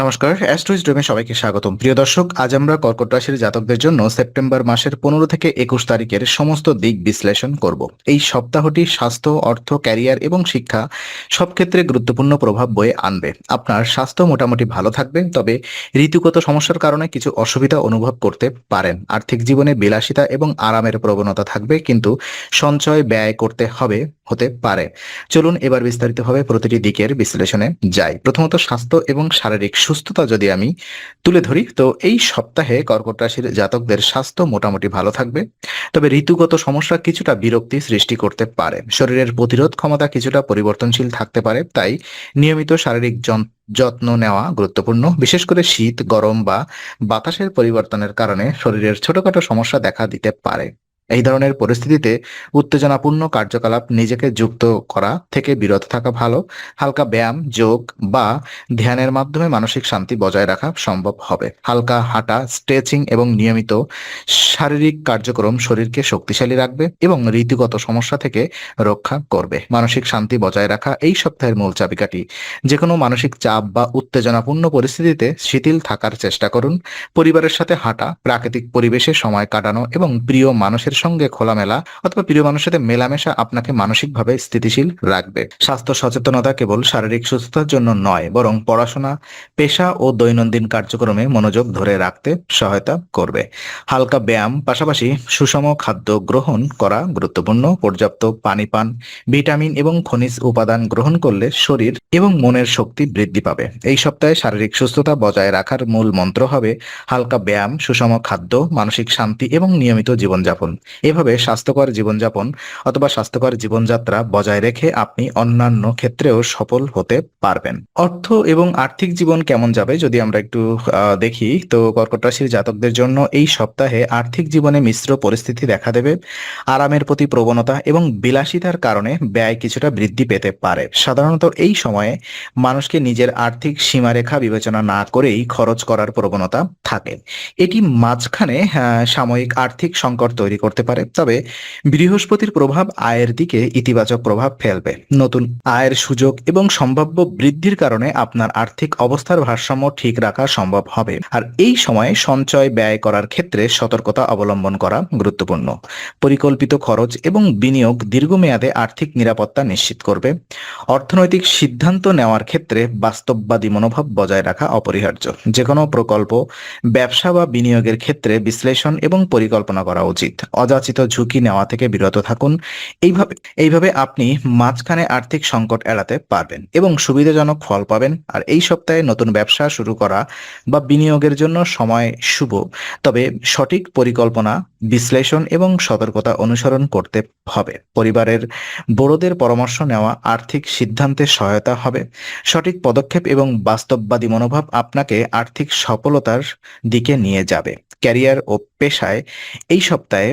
নমস্কার অ্যাস্ট্রোইজ ড্রিমে সবাইকে স্বাগতম। প্রিয় দর্শক, আজ আমরা কর্কট রাশির জাতকদের জন্য সেপ্টেম্বর মাসের পনেরো থেকে একুশ তারিখের সমস্ত দিক বিশ্লেষণ করব। এই সপ্তাহটি স্বাস্থ্য, অর্থ, ক্যারিয়ার এবং শিক্ষা সব ক্ষেত্রে গুরুত্বপূর্ণ প্রভাব বয়ে আনবে। আপনার স্বাস্থ্য মোটামুটি ভালো থাকবে, তবে ঋতুগত সমস্যার কারণে কিছু অসুবিধা অনুভব করতে পারেন। আর্থিক জীবনে বিলাসিতা এবং আরামের প্রবণতা থাকবে, কিন্তু সঞ্চয় ব্যয় করতে হবে, হতে পারে। চলুন এবার বিস্তারিতভাবে প্রতিটি দিকের বিশ্লেষণে যাই। প্রথমত স্বাস্থ্য এবং শারীরিক সুস্থতা যদি আমি তুলে ধরি, তো এই সপ্তাহে কর্কট রাশির জাতকদের স্বাস্থ্য মোটামুটি ভালো থাকবে। তবে ঋতুগত সমস্যা কিছুটা বিরক্তি সৃষ্টি করতে পারে। শরীরের প্রতিরোধ ক্ষমতা কিছুটা পরিবর্তনশীল থাকতে পারে, তাই নিয়মিত শারীরিক যত্ন নেওয়া গুরুত্বপূর্ণ। বিশেষ করে শীত, গরম বা বাতাসের পরিবর্তনের কারণে শরীরের ছোটখাটো সমস্যা দেখা দিতে পারে। এই ধরনের পরিস্থিতিতে উত্তেজনাপূর্ণ কার্যকলাপ নিজেকে যুক্ত করা থেকে বিরত থাকা ভালো, হালকা ব্যায়াম, যোগ বা ধ্যানের মাধ্যমে মানসিক শান্তি বজায় রাখা সম্ভব হবে। হালকা হাঁটা, স্ট্রেচিং এবং নিয়মিত শারীরিক কার্যক্রম শরীরকে শক্তিশালী রাখবে এবং ঋতুগত সমস্যা থেকে রক্ষা করবে। মানসিক শান্তি বজায় রাখা এই সপ্তাহের মূল চাবিকাঠি। যে কোনো মানসিক চাপ বা উত্তেজনাপূর্ণ পরিস্থিতিতে শিথিল থাকার চেষ্টা করুন। পরিবারের সাথে হাঁটা, প্রাকৃতিক পরিবেশে সময় কাটানো এবং প্রিয় মানুষের সঙ্গে খোলামেলা অথবা প্রিয় মানুষের সাথে মেলামেশা আপনাকে মানসিকভাবে স্থিতিশীল রাখবে। স্বাস্থ্য সচেতনতা কেবল শারীরিক সুস্থতার জন্য নয়, বরং পড়াশোনা, পেশা ও দৈনন্দিন কার্যক্রমে মনোযোগ ধরে রাখতে সহায়তা করবে। হালকা ব্যায়াম, পাশাপাশি সুষম খাদ্য গ্রহণ করা গুরুত্বপূর্ণ। পর্যাপ্ত পানি পান, ভিটামিন এবং খনিজ উপাদান গ্রহণ করলে শরীর এবং মনের শক্তি বৃদ্ধি পাবে। এই সপ্তাহে শারীরিক সুস্থতা বজায় রাখার মূল মন্ত্র হবে হালকা ব্যায়াম, সুষম খাদ্য, মানসিক শান্তি এবং নিয়মিত জীবনযাপন। এভাবে স্বাস্থ্যকর জীবনযাপন অথবা স্বাস্থ্যকর জীবনযাত্রা বজায় রেখে আপনি অন্যান্য ক্ষেত্রেও সফল হতে পারবেন। অর্থ এবং আর্থিক জীবন কেমন যাবে যদি আমরা একটু দেখি তো কর্কট রাশির জাতকদের জন্য এই সপ্তাহে আর্থিক জীবনে মিশ্র পরিস্থিতি দেখা দেবে আরামের প্রতি প্রবণতা এবং বিলাসিতার কারণে ব্যয় কিছুটা বৃদ্ধি পেতে পারে। সাধারণত এই সময়ে মানুষকে নিজের আর্থিক সীমারেখা বিবেচনা না করেই খরচ করার প্রবণতা থাকে। এটি মাঝখানে আহ, সাময়িক আর্থিক সংকট তৈরি করতে পারে। তবে বৃহস্পতির প্রভাব আয়ের দিকে ইতিবাচক প্রভাব ফেলবে। নতুন আয়ের সুযোগ এবং সম্ভাব্য বৃদ্ধির কারণে আপনার আর্থিক অবস্থার ভারসাম্য ঠিক রাখা সম্ভব হবে। আর এই সময়ে সঞ্চয় ব্যয় করার ক্ষেত্রে সতর্কতা অবলম্বন করা গুরুত্বপূর্ণ। পরিকল্পিত খরচ এবং বিনিয়োগ দীর্ঘমেয়াদে আর্থিক নিরাপত্তা নিশ্চিত করবে। অর্থনৈতিক সিদ্ধান্ত নেওয়ার ক্ষেত্রে বাস্তববাদী মনোভাব বজায় রাখা অপরিহার্য। যে কোনো প্রকল্প, ব্যবসা বা বিনিয়োগের ক্ষেত্রে বিশ্লেষণ এবং পরিকল্পনা করা উচিত। অযাচিত ঝুঁকি নেওয়া থেকে বিরত থাকুন। এইভাবে এইভাবে আপনি মাঝখানে আর্থিক সংকট এড়াতে পারবেন এবং সুবিধাজনক ফল পাবেন। আর এই সপ্তাহে নতুন ব্যবসা শুরু করা বা বিনিয়োগের জন্য সময় শুভ। তবে সঠিক পরিকল্পনা, বিশ্লেষণ এবং সতর্কতা অনুসরণ করতে হবে। পরিবারের বড়দের পরামর্শ নেওয়া আর্থিক সিদ্ধান্তে সহায়তা হবে। সঠিক পদক্ষেপ এবং বাস্তববাদী মনোভাব আপনাকে আর্থিক সফলতার দিকে নিয়ে যাবে। ক্যারিয়ার ও পেশায় এই সপ্তাহে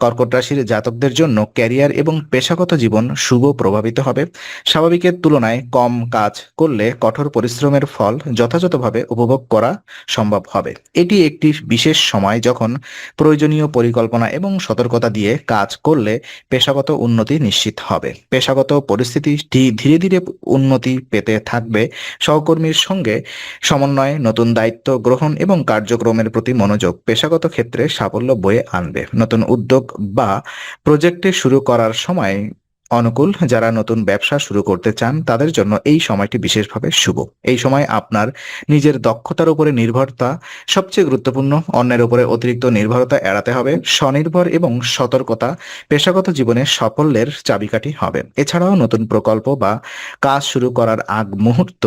কর্কট রাশির জাতকদের জন্য ক্যারিয়ার এবং পেশাগত জীবন শুভ প্রভাবিত হবে। স্বাভাবিকের তুলনায় কম কাজ করলে কঠোর পরিশ্রমের ফল যথাযথভাবে উপভোগ করা সম্ভব হবে। এটি একটি বিশেষ সময় যখন প্রয়োজনীয় পরিকল্পনা এবং সতর্কতা দিয়ে কাজ করলে পেশাগত উন্নতি নিশ্চিত হবে। পেশাগত পরিস্থিতি ধীরে ধীরে উন্নতি পেতে থাকবে। সহকর্মীর সঙ্গে সমন্বয় নতুন দায়িত্ব গ্রহণ এবং কার্যক্রমের প্রতি মনোযোগ পেশাগত ক্ষেত্রে সাফল্য বয়ে আনবে। নতুন উদ্যোগ বা প্রজেক্টে শুরু করার সময় অনুকূল যারা নতুন ব্যবসা শুরু করতে চান, তাদের জন্য এই সময়টি বিশেষভাবে শুভ। এই সময় আপনার নিজের দক্ষতার উপরে নির্ভরতা সবচেয়ে গুরুত্বপূর্ণ। অন্যের উপরে অতিরিক্ত নির্ভরতা এড়াতে হবে, স্বনির্ভর এবং সতর্কতা পেশাগত জীবনে সাফল্যের চাবিকাঠি হবে। এছাড়াও নতুন প্রকল্প বা কাজ শুরু করার আগ মুহূর্ত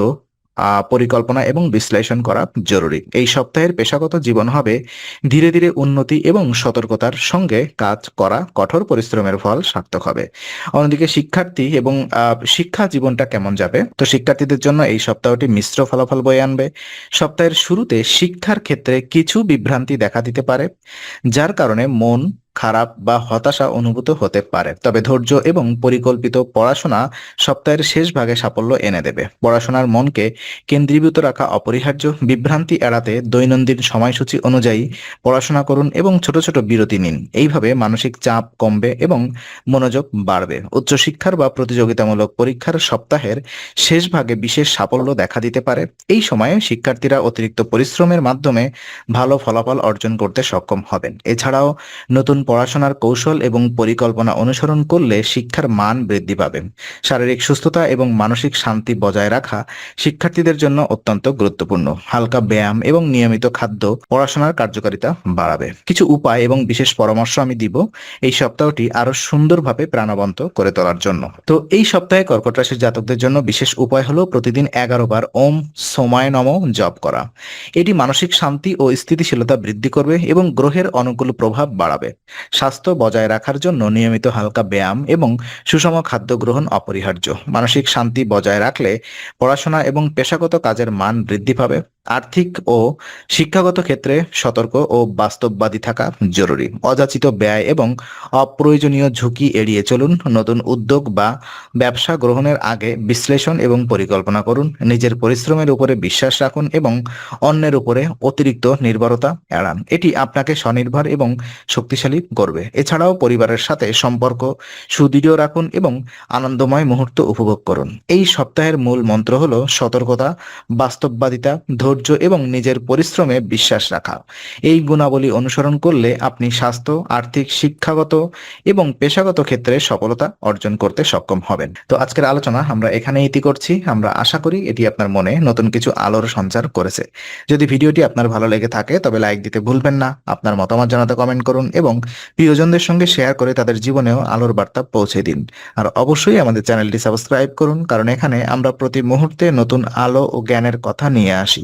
পরিকল্পনা এবং বিশ্লেষণ করা জরুরি। এই সপ্তাহের পেশাগত জীবন হবে ধীরে ধীরে উন্নতি এবং সতর্কতার সঙ্গে কাজ করা কঠোর পরিশ্রমের ফল সার্থক হবে। অন্যদিকে শিক্ষার্থী এবং শিক্ষা জীবনটা কেমন যাবে? তো শিক্ষার্থীদের জন্য এই সপ্তাহটি মিশ্র ফলাফল বয়ে আনবে। সপ্তাহের শুরুতে শিক্ষার ক্ষেত্রে কিছু বিভ্রান্তি দেখা দিতে পারে, যার কারণে মন খারাপ বা হতাশা অনুভূত হতে পারে। তবে ধৈর্য এবং পরিকল্পিত পড়াশোনা সপ্তাহের শেষ ভাগে সাফল্য এনে দেবে। পড়াশোনার মনকে কেন্দ্রীভূত রাখা অপরিহার্য। বিভ্রান্তি এড়াতে দৈনন্দিন সময়সূচি অনুযায়ী পড়াশোনা করুন এবং ছোট ছোট বিরতি নিন। এইভাবে মানসিক চাপ কমবে এবং মনোযোগ বাড়বে। উচ্চশিক্ষার বা প্রতিযোগিতামূলক পরীক্ষার সপ্তাহের শেষ ভাগে বিশেষ সাফল্য দেখা দিতে পারে। এই সময়ে শিক্ষার্থীরা অতিরিক্ত পরিশ্রমের মাধ্যমে ভালো ফলাফল অর্জন করতে সক্ষম হবেন। এছাড়াও নতুন পড়াশোনার কৌশল এবং পরিকল্পনা অনুসরণ করলে শিক্ষার মান বৃদ্ধি পাবে। শারীরিক সুস্থতা এবং মানসিক শান্তি বজায় রাখা শিক্ষার্থীদের জন্য অত্যন্ত গুরুত্বপূর্ণ। হালকা ব্যায়াম এবং নিয়মিত খাদ্য পড়াশোনার কার্যকারিতা বাড়াবে। কিছু উপায় এবং বিশেষ পরামর্শ আমি দিব এই সপ্তাহটি আরও সুন্দরভাবে প্রাণবন্ত করে তোলার জন্য। তো এই সপ্তাহে কর্কট রাশির জাতকদের জন্য বিশেষ উপায় হলো প্রতিদিন এগারো বার ওম সময় নম জপ করা। এটি মানসিক শান্তি ও স্থিতিশীলতা বৃদ্ধি করবে এবং গ্রহের অনুকূল প্রভাব বাড়াবে। স্বাস্থ্য বজায় রাখার জন্য নিয়মিত হালকা ব্যায়াম এবং সুষম খাদ্য গ্রহণ অপরিহার্য। মানসিক শান্তি বজায় রাখলে পড়াশোনা এবং পেশাগত কাজের মান বৃদ্ধি পাবে। আর্থিক ও শিক্ষাগত ক্ষেত্রে সতর্ক ও বাস্তববাদী থাকা জরুরি। অযাচিত ব্যয় এবং অপ্রয়োজনীয় ঝুঁকি এড়িয়ে চলুন, নতুন উদ্যোগ বা ব্যবসা গ্রহণের আগে বিশ্লেষণ এবং পরিকল্পনা করুন। নিজের পরিশ্রমের উপরে বিশ্বাস রাখুন এবং অন্যের উপরে অতিরিক্ত নির্ভরতা এড়ান। এটি আপনাকে স্বনির্ভর এবং শক্তিশালী করবে। এছাড়াও পরিবারের সাথে সম্পর্ক সুদৃঢ় রাখুন এবং আনন্দময় মুহূর্ত উপভোগ করুন। এই সপ্তাহের মূল মন্ত্র হল সতর্কতা, বাস্তববাদিতা ধৈর্য এবং নিজের পরিশ্রমে বিশ্বাস রাখা। এই গুণাবলী অনুসরণ করলে আপনি স্বাস্থ্য, আর্থিক, শিক্ষাগত এবং পেশাগত ক্ষেত্রে সফলতা অর্জন করতে সক্ষম হবেন। তো আজকের আলোচনা আমরা এখানে ইতি করছি। আমরা আশা করি এটি আপনার মনে নতুন কিছু আলোর সঞ্চার করেছে। যদি ভিডিওটি আপনার ভালো লেগে থাকে, তবে লাইক দিতে ভুলবেন না, আপনার মতামত জানাতে কমেন্ট করুন এবং প্রিয়জনদের সঙ্গে শেয়ার করে তাদের জীবনেও আলোর বার্তা পৌঁছে দিন। আর অবশ্যই আমাদের চ্যানেলটি সাবস্ক্রাইব করুন, কারণ এখানে আমরা প্রতি মুহূর্তে নতুন আলো ও জ্ঞানের কথা নিয়ে আসি।